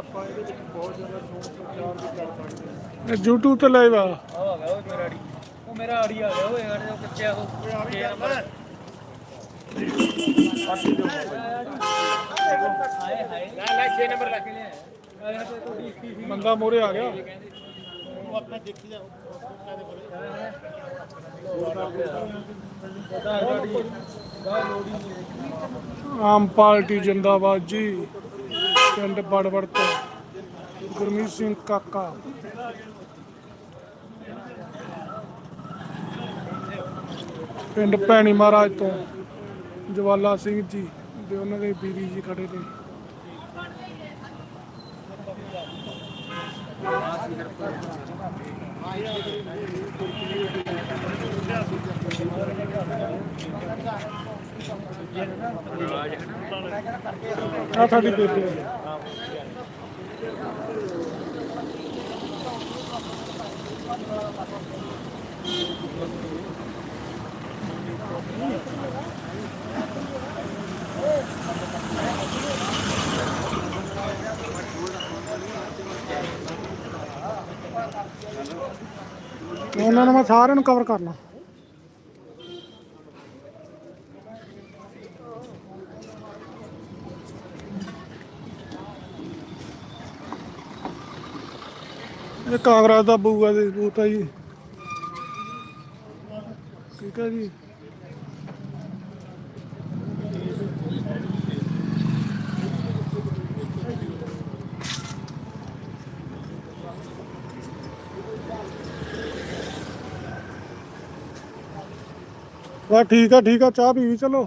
ਆਪਾਂ ਇਹਦੇ ਵਿੱਚ ਬਹੁਤ ਜ਼ਿਆਦਾ ਸ਼ੋਰ ਪ੍ਰਚਾਰ ਵੀ ਕਰ ਸਕਦੇ ਹਾਂ। ਇਹ YouTube ਤੇ ਲਾਈਵ ਆ। ਆ ਆ ਗਿਆ ਉਹ ਮੇਰਾ ਆੜੀ। ਉਹ ਮੇਰਾ ਆੜੀ ਆ ਗਿਆ ਓਏ ਆੜੇ ਉਹ ਕੱਚਿਆ ਉਹ। ਆੜੀ ਨੰਬਰ ਹਾਏ ਹਾਏ। ਲੈ ਲੈ 6 ਨੰਬਰ ਲੱਗ ਲਿਆ ਆਇਆ ਤੇ ਤੁਹਾਡੀ ਇੱਕੀ ਸੀ। ਬੰਦਾ ਮੋਰੇ ਆ ਗਿਆ। ਉਹ ਆਪਣਾ ਦੇਖੀ ਜਾ ਆਮ ਪਾਰਟੀ ਜਿੰਦਾਬਾਦ ਜੀ। ਪਿੰਡ ਬੜਬੜ ਤੋਂ ਗੁਰਮੀਤ ਸਿੰਘ ਕਾਕਾ ਪਿੰਡ ਭੈਣੀ ਮਹਾਰਾਜ ਤੋਂ ਜਵਾਲਾ ਸਿੰਘ ਜੀ ਦੇ ਉਹਨਾਂ ਦੇ ਬੀਬੀ ਜੀ ਖੜੇ ਨੇ ਆ ਸਾਡੀ ਬੇਬੇ ਆ। ਉਹਨਾਂ ਨੂੰ ਮੈਂ ਸਾਰਿਆਂ ਨੂੰ ਕਵਰ ਕਰਨਾ ਇਹ ਕਾਂਗਰਸ ਦਾ ਬੂਆ ਦੇ ਬੂਤ ਆ ਜੀ। ਠੀਕ ਹੈ ਜੀ। ਵਾ ਠੀਕ ਆ ਠੀਕ ਆ, ਚਾਹ ਪੀ ਚਲੋ।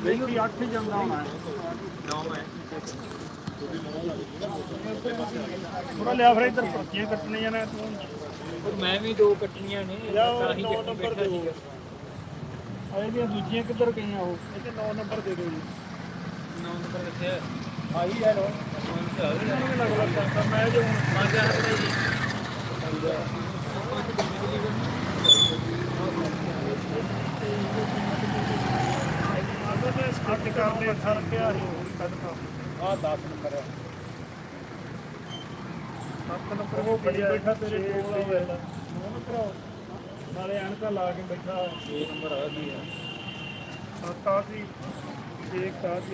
ਦੇਖੀ 8 ਹੀ ਜਾਂਦਾ ਹੋਣਾ ਥੋੜਾ ਲਿਆ ਫਿਰ ਇੱਧਰ ਪਰਚੀਆਂ ਕੱਟਣੀਆਂ ਨੇ ਤੂੰ। ਮੈਂ ਵੀ ਦੋ ਕੱਟਣੀਆਂ ਨੇ ਤਾਂ ਹੀ ਨੰਬਰ ਬੈਠਾ ਦਿਓ। ਸੀਗਾ। ਆ ਇਹਦੀਆਂ ਦੂਜੀਆਂ ਕਿੱਧਰ ਗਈਆਂ ਉਹ? ਤੇ 9 ਨੰਬਰ ਦੇ ਦਿਓ ਜੀ ਨੌ ਨੰਬਰ ਕਿੱਥੇ ਹੈ ਆਹੀ ਹੈ ਲੋ ਮੈਂ ਜੋ ਹਜ਼ਾਰ ਰੁਪਏ ਜੀ। ਕਰਦੇ ਸਰ ਪਿਆ ਸੀ ਕੱਢਤਾ ਆ 10 ਨੰਬਰ ਹੈ। 7 ਨੰਬਰ ਉਹ ਬੜੀ ਬੈਠਾ ਤੇਰੇ ਕੋਲ ਹੋਇਆ ਨਾਲੇ ਐਨਕਾ ਲਾ ਕੇ ਬੈਠਾ। 6 ਨੰਬਰ ਆ ਗਈ ਆ ਸੱਤ ਆ ਸੀ। ਇੱਕ ਆ ਸੀ।